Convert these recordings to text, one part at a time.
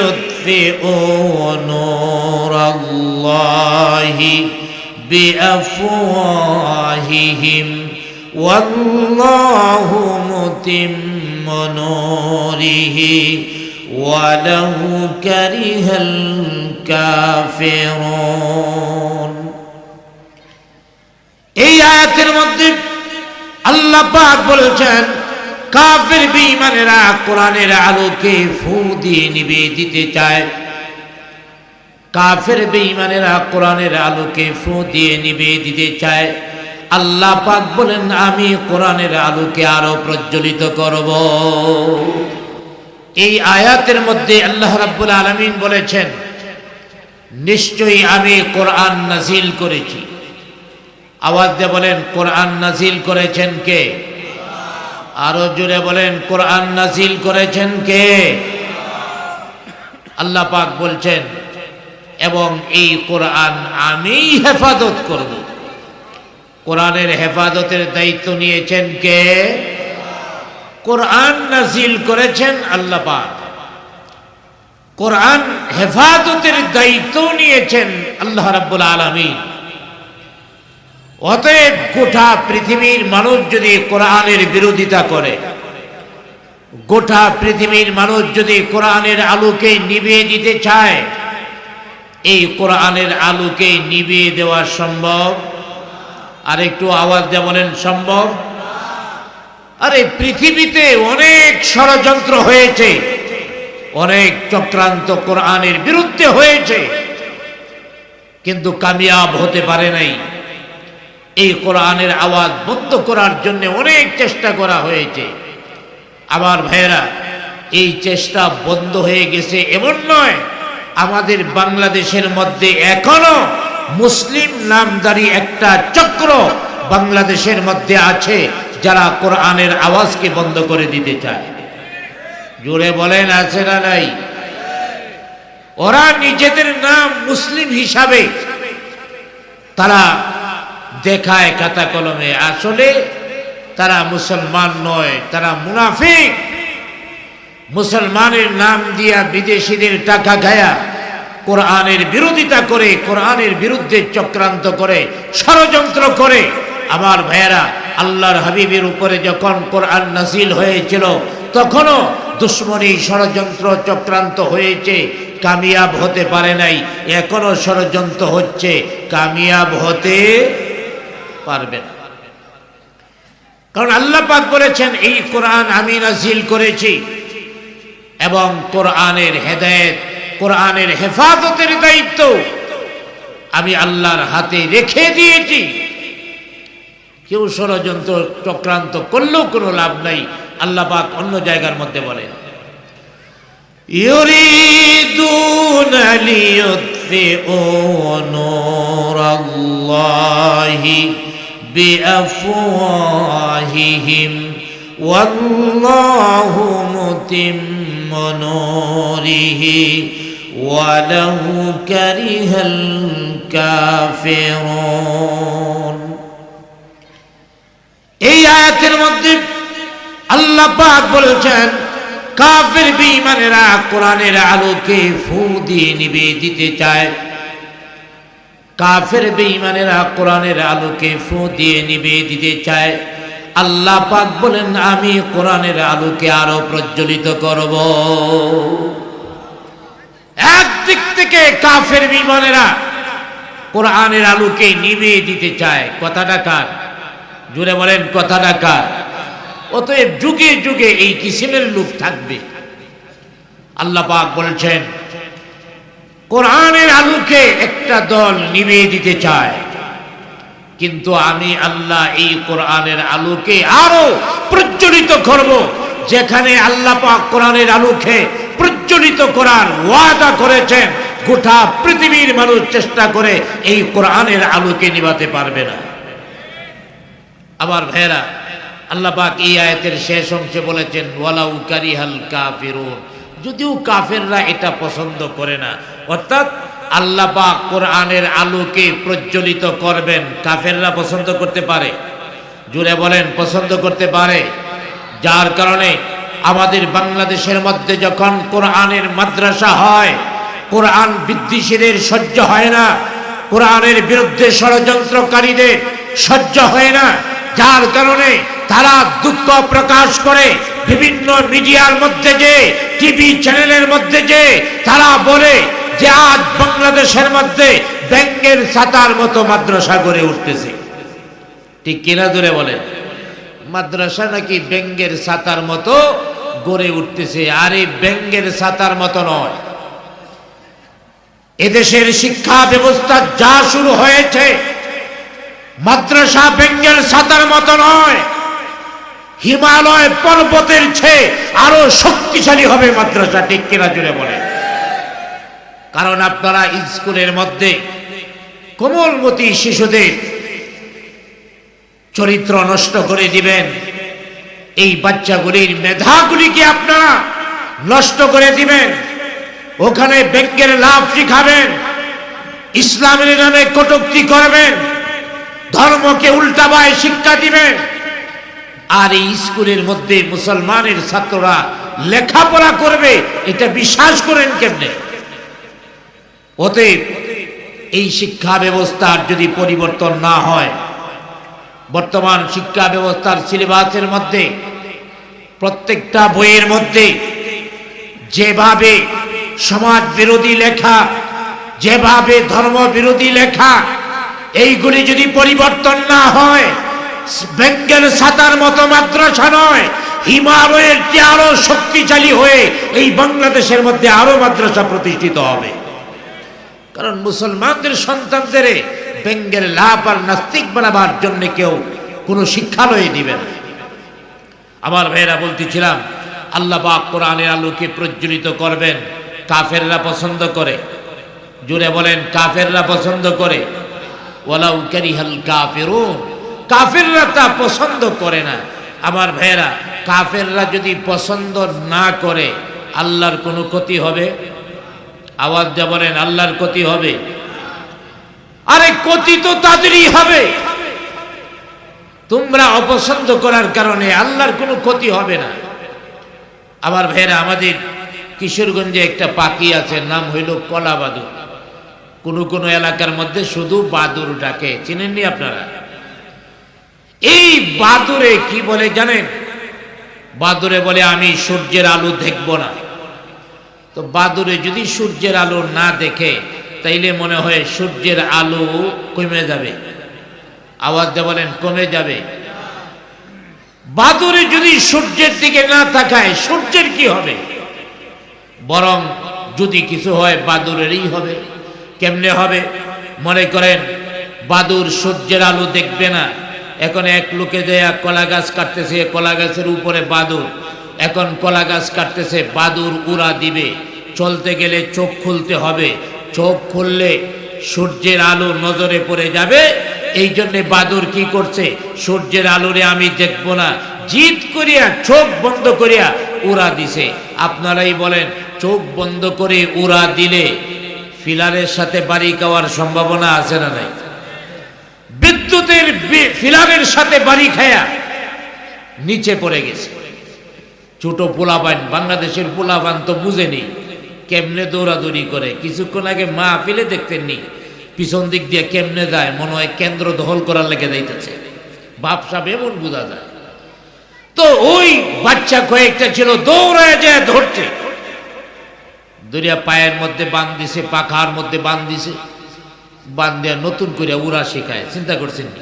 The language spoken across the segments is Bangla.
ليطفئوا نور الله بأفواههم والله متم نوره ولو كره الكافرون এই আয়াতের মধ্যে আল্লাহ পাক বলেছেন কাফের বেঈমানেরা কোরআনের আলোকে ফু দিয়ে নিবে, দিতে চায়। কাফের বেঈমানেরা কোরআনের আলোকে ফু দিয়ে নিবে, দিতে চায়। আল্লাহ পাক বলেন, আমি কোরআনের আলোকে আরও প্রজ্বলিত করব। এই আয়াতের মধ্যে আল্লাহ রাব্বুল আলামিন বলেছেন, নিশ্চয়ই আমি কোরআন নাজিল করেছি। আওয়াজ দিয়ে বলেন, কোরআন নাজিল করেছেন কে? আরও জুড়ে বলেন, কোরআন নাজিল করেছেন কে? আল্লাহ পাক বলছেন, এবং এই কোরআন আমি হেফাজত করব। কোরআনের হেফাজতের দায়িত্ব নিয়েছেন কে? কোরআন নাজিল করেছেন আল্লাহ পাক। কোরআন হেফাজতের দায়িত্ব নিয়েছেন আল্লাহ রাব্বুল আলামিন। অতএব গোটা পৃথিবীর মানুষ যদি কোরআনের বিরোধিতা করে, গোটা পৃথিবীর মানুষ যদি কোরআনের আলোকে নিভিয়ে দিতে চায়, এই কোরআনের আলোকে নিভিয়ে দেওয়া সম্ভব? আর একটু আওয়াজ দিয়ে বলেন, সম্ভব? আরে পৃথিবীতে অনেক ষড়যন্ত্র হয়েছে, অনেক চক্রান্ত কোরআনের বিরুদ্ধে হয়েছে, কিন্তু কামিয়াব হতে পারে নাই। এই কোরআনের আওয়াজ বন্ধ করার জন্য অনেক চেষ্টা করা হয়েছে। আমার ভাইয়েরা, এই চেষ্টা বন্ধ হয়ে গেছে এমন নয়। আমাদের বাংলাদেশের মধ্যে এখনও মুসলিম নামদারি একটা চক্র বাংলাদেশের মধ্যে আছে যারা কোরআনের আওয়াজকে বন্ধ করে দিতে চায়। জোরে বলেন, আছে না নাই? ওরা নিজেদের নাম মুসলিম হিসাবে তারা দেখায় খাতা কলমে। আসলে তারা মুসলমান নয়, তারা মুনাফিক। মুসলমানের নাম দিয়া বিদেশিদের টাকা গায়া কোরআনের বিরোধিতা করে, কোরআনের বিরুদ্ধে চক্রান্ত করে, ষড়যন্ত্র করে। আমার ভাইয়েরা, আল্লাহর হাবিবের উপরে যখন কোরআন নাসিল হয়েছিল, তখনও দুশ্মনী ষড়যন্ত্র চক্রান্ত হয়েছে, কামিয়াব হতে পারে নাই। এখনও ষড়যন্ত্র হচ্ছে, কামিয়াব হতে পারবে না কারণ আল্লাহ পাক বলেছেন এই কোরআন আমি নাজিল করেছি এবং কোরআনের হেদায়েত কোরআনের হেফাজতের দায়িত্ব আমি আল্লাহর হাতে রেখে দিয়েছি কেউ ষড়যন্ত্র চক্রান্ত করলেও কোনো লাভ নাই আল্লাহ পাক অন্য জায়গার মধ্যে বলেন يريدون ليطفئوا نور الله بأفواههم والله متم نوره ولو كره الكافرون এই আয়াতের মধ্যে আল্লাহ পাক বলেছেন কাফের বেঈমানেরা কোরআনের আলোকে ফু দিয়ে নিবে দিতে চায় কাফের বেঈমানেরা কোরআনের আলোকে ফু দিয়ে নিবে, দিতে চায়। আল্লাহ পাক বলেন, আমি কোরআনের আলোকে আরও প্রজ্বলিত করব। একদিক থেকে কাফের বিমানেরা কোরআনের আলোকে নিবে, দিতে চায়। কথাটা কার? জুড়ে বলেন, কথাটা কার? অতএব যুগে যুগে এই কিসিমের লোক থাকবে। আল্লাহ পাক বলছেন কোরআনের আলোকে একটা দল নিভিয়ে দিতে চায়। কিন্তু আমি আল্লাহ এই কোরআনের আলোকে আরও প্রজ্বলিত করব, যেখানে আল্লাহ পাক কোরআনের আলোকে প্রজ্বলিত করার ওয়াদা করেছেন, গোটা পৃথিবীর মানুষ চেষ্টা করে এই কোরআনের আলোকে নিভাতে পারবে না। আমার ভাইয়েরা, আল্লাহ পাক এই আয়াতের শেষ অংশে বলেছেন, ওয়ালাউ কারিহাল কাফিরুন। যদিও কাফেররা এটা পছন্দ করে না অর্থাৎ আল্লাহ পাক কোরআনের আলোকে প্রজ্বলিত করবেন, কাফেররা পছন্দ করতে পারে, জুড়ে বলেন পছন্দ করতে পারে। যার কারণে আমাদের বাংলাদেশের মধ্যে যখন কোরআনের মাদ্রাসা হয়, কোরআন বিদ্বেষীদের সহ্য হয় না, কোরআনের বিরুদ্ধে ষড়যন্ত্রকারীদের সহ্য হয় না, যার কারণে তারা দুঃখ প্রকাশ করে বিভিন্ন মিডিয়ার মধ্যে যে, টিভি চ্যানেলের মধ্যে যে, তারা বলে যে আজ বাংলাদেশের মধ্যে ব্যাংকের ছাতার মতো মাদ্রাসা গড়ে উঠতেছে। ঠিক কিনা ধরে বলে মাদ্রাসা নাকি ব্যাঙ্গের ছাতার মতো গড়ে উঠতেছে, আর এই ব্যাঙ্গের ছাতার মতো নয়। এদেশের শিক্ষা ব্যবস্থা যা শুরু হয়েছে, মাদ্রাসা বেঙ্গের ছাতার মতো নয়। হিমালয় পর্বতের চেয়ে আরও শক্তিশালী হবে মাদ্রাসা, ঠিক কিনা জুড়ে বলে কারণ আপনারা স্কুলের মধ্যে কোমলমতি শিশুদের চরিত্র নষ্ট করে দিবেন। এই বাচ্চাগুলির মেধাগুলিকে আপনারা নষ্ট করে দিবেন। ওখানে ব্যাংকের লাভ শিখাবেন, ইসলামের নামে কটুক্তি করবেন, ধর্মকে উল্টাবায় শিক্ষা দিবেন আর এই স্কুলের মধ্যে মুসলমানের ছাত্ররা লেখাপড়া করবে, এটা বিশ্বাস করেন কেমনে? অতএব এই শিক্ষা ব্যবস্থার যদি পরিবর্তন না হয়, বর্তমান শিক্ষা ব্যবস্থার সিলেবাসের মধ্যে, প্রত্যেকটা বইয়ের মধ্যে যেভাবে সমাজ বিরোধী লেখা, যেভাবে ধর্ম বিরোধী লেখা, এইগুলি যদি পরিবর্তন না হয় বেঙ্গেল সাতার মতো মাদ্রাসা নয়, হিমালয়ের চেয়ে আরও শক্তিশালী হয়ে এই বাংলাদেশের মধ্যে আরও মাদ্রাসা প্রতিষ্ঠিত হবে। কারণ মুসলমানদের সন্তানদের বেঙ্গের লাভ আর নাস্তিক বানাবার জন্য কেউ কোনো শিক্ষালয়ে দিবে না। আমার ভাইয়েরা বলতেছিলাম, আল্লাহ পাক কোরআনের আলোকে প্রজ্বলিত করবেন, কাফেররা পছন্দ করে। জুড়ে বলেন, কাফেররা পছন্দ করে। ওয়ালাউ কারিহাল কাফেরুন। কাফেররা তা পছন্দ করে না। আমার ভাইয়েরা, কাফেররা যদি পছন্দ না করে, আল্লাহর কোনো ক্ষতি হবে? আওয়াজ যা বলেন, আল্লাহর ক্ষতি হবে। আরে ক্ষতি তো তাদেরই হবে। তোমরা অপছন্দ করার কারণে আল্লাহর কোনো ক্ষতি হবে না। আমার ভাইয়েরা, আমাদের কিশোরগঞ্জে একটা পাখি আছে, নাম হইল কলা বাদুর কোনো কোনো এলাকার মধ্যে শুধু বাদুর ডাকে। চিনেননি আপনারা? এই বাদুরে কি বলে জানেন? বাদুরে বলে, আমি সূর্যের আলো দেখব না। তো বাদুরে যদি সূর্যের আলো না দেখে, তাইলে মনে হয় সূর্যের আলো কমে যাবে। আওয়াজ দিয়ে বলেন, কমে যাবে। বাদুরে যদি সূর্যের দিকে না তাকায়, সূর্যের কি হবে? বরং যদি কিছু হয়, বাদুরেরই হবে। কেমনে হবে? মনে করেন, বাদুর সূর্যের আলো দেখবে না। এখন এক লোকে দেয়া কলা গাছ কাটতেছে কলা গাছের উপরে বাদুর। এখন কলা গাছ কাটতেছে, বাদুর উড়া দিবে। চলতে গেলে চোখ খুলতে হবে। চোখ খুললে সূর্যের আলো নজরে পড়ে যাবে। এই জন্যে বাদুর কি করছে? সূর্যের আলোরে আমি দেখব না। জিদ করিয়া, চোখ বন্ধ করিয়া উড়া দিছে। আপনারাই বলেন, চোখ বন্ধ করে উড়া দিলে ফিলারের সাথে বাড়ি খাওয়ার সম্ভাবনা আছে না নাই? ফিলারের সাথে বাড়ি খায়া নিচে পড়ে গেছে। ছোট পোলাপান, বাংলাদেশের পোলাপান তো বুঝেনি। কেমনে দৌড়াদৌড়ি করে? কিছুক্ষণ আগে মা ফেলে দেখতেননি পিছন দিক দিয়ে কেমনে যায়? মনে হয় কেন্দ্র দখল করার লেগে যাইতেছে। বাপসাপ এমন বোঝা যায়। তো ওই বাচ্চা কয়েকটা ছিল, দৌড়ায় যায় ধরছে দরিয়া পায়ের মধ্যে বান দিছে পাখার মধ্যে বান দিছে বান নতুন করে উড়া শেখায়। চিন্তা করছেন নি?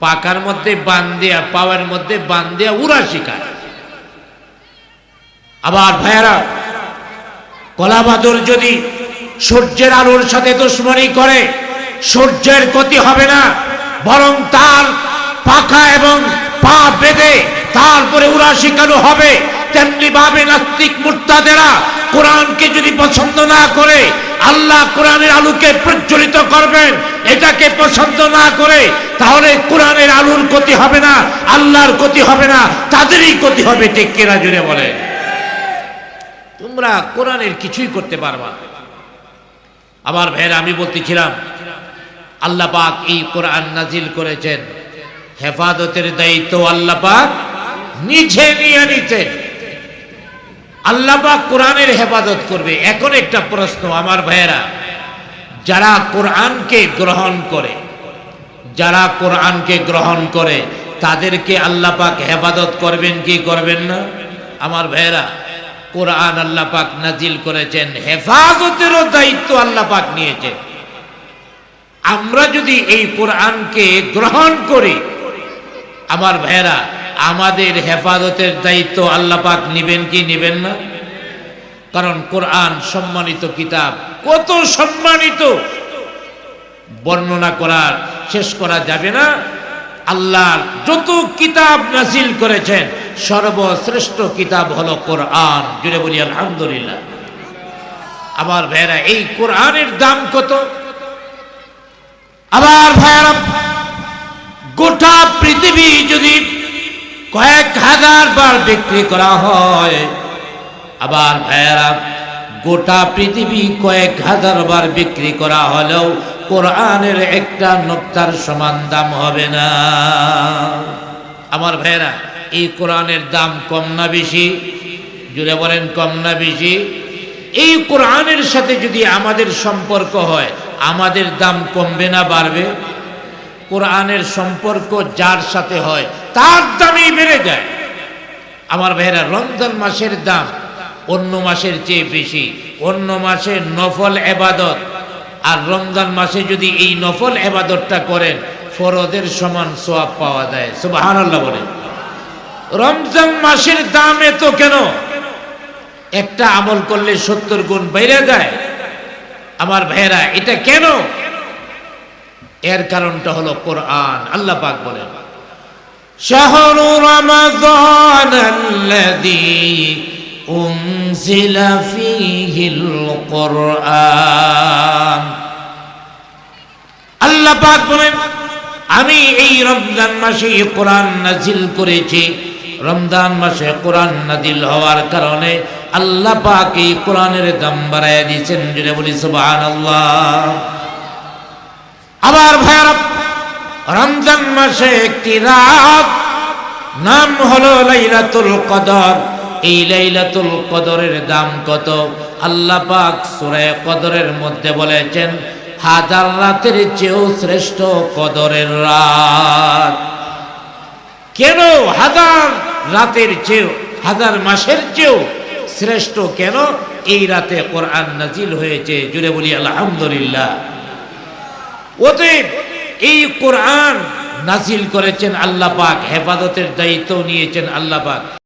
পাকার মধ্যে বান দেয়া পাওয়ার মধ্যে বান দেয়া উড়া শেখায় আবার ভাইয়ারা, কলাবাদর যদি সূর্যের আলোর সাথে দুশ্মনী করে, সূর্যের ক্ষতি হবে না, বরং তার পাখা এবং পা বেঁধে তারপরে উড়া শিখানো হবে তেমনি ভাবে নাস্তিক মুর্তাদেরা কোরআনকে যদি পছন্দ না করে আল্লাহ কোরআনের আলোকে প্রজ্বলিত করবেন, এটাকে পছন্দ না করে, তাহলে কোরআনের আলুর ক্ষতি হবে না, আল্লাহর ক্ষতি হবে না, তাদেরই ক্ষতি হবে, ঠিক কেনা জুড়ে বলে। তোমরা কোরআনের কিছুই করতে পারবা। আমার ভাইয়েরা, আমি বলতেছিলাম, আল্লাহ পাক এই কোরআন নাজিল করেছেন। হেফাজতের দায়িত্ব আল্লাহ পাক নিজে নিয়ে নিতেন। আল্লাহ পাক কোরআনের হেফাজত করবে। এখন একটা প্রশ্ন, আমার ভাইয়েরা, যারা কোরআনকে গ্রহণ করে, যারা কোরআনকে গ্রহণ করে, তাদেরকে আল্লাহ পাক হেফাজত করবেন কি করবেন না? আমার ভাইয়েরা, কোরআন আল্লাহ পাক নাজিল করেছেন, হেফাজতেরও দায়িত্ব আল্লাহ পাক নিয়েছেন আমরা যদি এই কোরআনকে গ্রহণ করি, আমার ভাইয়েরা আমাদের হেফাজতের দায়িত্ব আল্লাহ পাক নিবেন কি নিবেন না? কারণ কোরআন সম্মানিত কিতাব, কত সম্মানিত! বর্ণনা করার শেষ করা যাবে না। আল্লাহর যত কিতাব নাসিল করেছেন, সর্বশ্রেষ্ঠ কিতাব হলো কোরআন। জুড়ে বলি, আলহামদুলিল্লাহ। আমার ভাইয়েরা, এই কোরআনের দাম কত? আবার ভাইয়েরা, গোটা পৃথিবী যদি কয়েক হাজার বার বিক্রি করা হয়। আবার ভাইয়েরা, গোটা পৃথিবী কয়েক হাজার বার বিক্রি করা হলেও কোরআনের একটা নোক্তার সমান দাম হবে না। আমার ভাইয়েরা, এই কোরআনের দাম কম না বেশি? জুড়ে বলেন, কম না বেশি? এই কোরআনের সাথে যদি আমাদের সম্পর্ক হয়, আমাদের দাম কমবে না, বাড়বে? কোরআনের সম্পর্ক যার সাথে হয় তার দামই বেড়ে যায়। আমার ভাইয়েরা, রমজান মাসের দাম অন্য মাসের চেয়ে বেশি। অন্য মাসে নফল এবাদত। আর রমজান মাসে যদি এই নফল এবাদতটা করেন ফরদের সমান সোয়াব পাওয়া যায়। সুবাহান বলেন। রমজান মাসের দাম এত কেন? একটা আমল করলে সত্তর গুণ বেড়ে যায়। আমার ভাইয়েরা, এটা কেন? এর কারণটা হলো কোরআন। আল্লাহ পাক বলেন شهر رمضان الذي أنزل فيه القرآن আল্লাহ পাক বলেন আমি এই রমজান মাসে কোরআন নাজিল করেছি রমজান মাসে কোরআন নাজিল হওয়ার কারণে আল্লাহ পাক এই কোরআনের দাম বাড়াইয়া দিয়েছেন যেটা বলি সুবহানাল্লাহ আবার ভাইয়ারা রমজান মাসে একটি রাত, নাম হলো লাইলাতুল কদর। এই লাইলাতুল কদরের দাম কত? আল্লাহ পাক সূরা কদরের মধ্যে বলেছেন, হাজার রাতের চেয়েও শ্রেষ্ঠ কদরের রাত। কেন হাজার রাতের চেয়েও, হাজার মাসের চেয়েও শ্রেষ্ঠ কেন? এই রাতে কোরআন নাজিল হয়েছে, জুড়ে বলি আলহামদুলিল্লাহ। অতএব এই কোরআন নাজিল করেছেন আল্লাহ পাক হেফাজতের দায়িত্ব নিয়েছেন আল্লাহ পাক।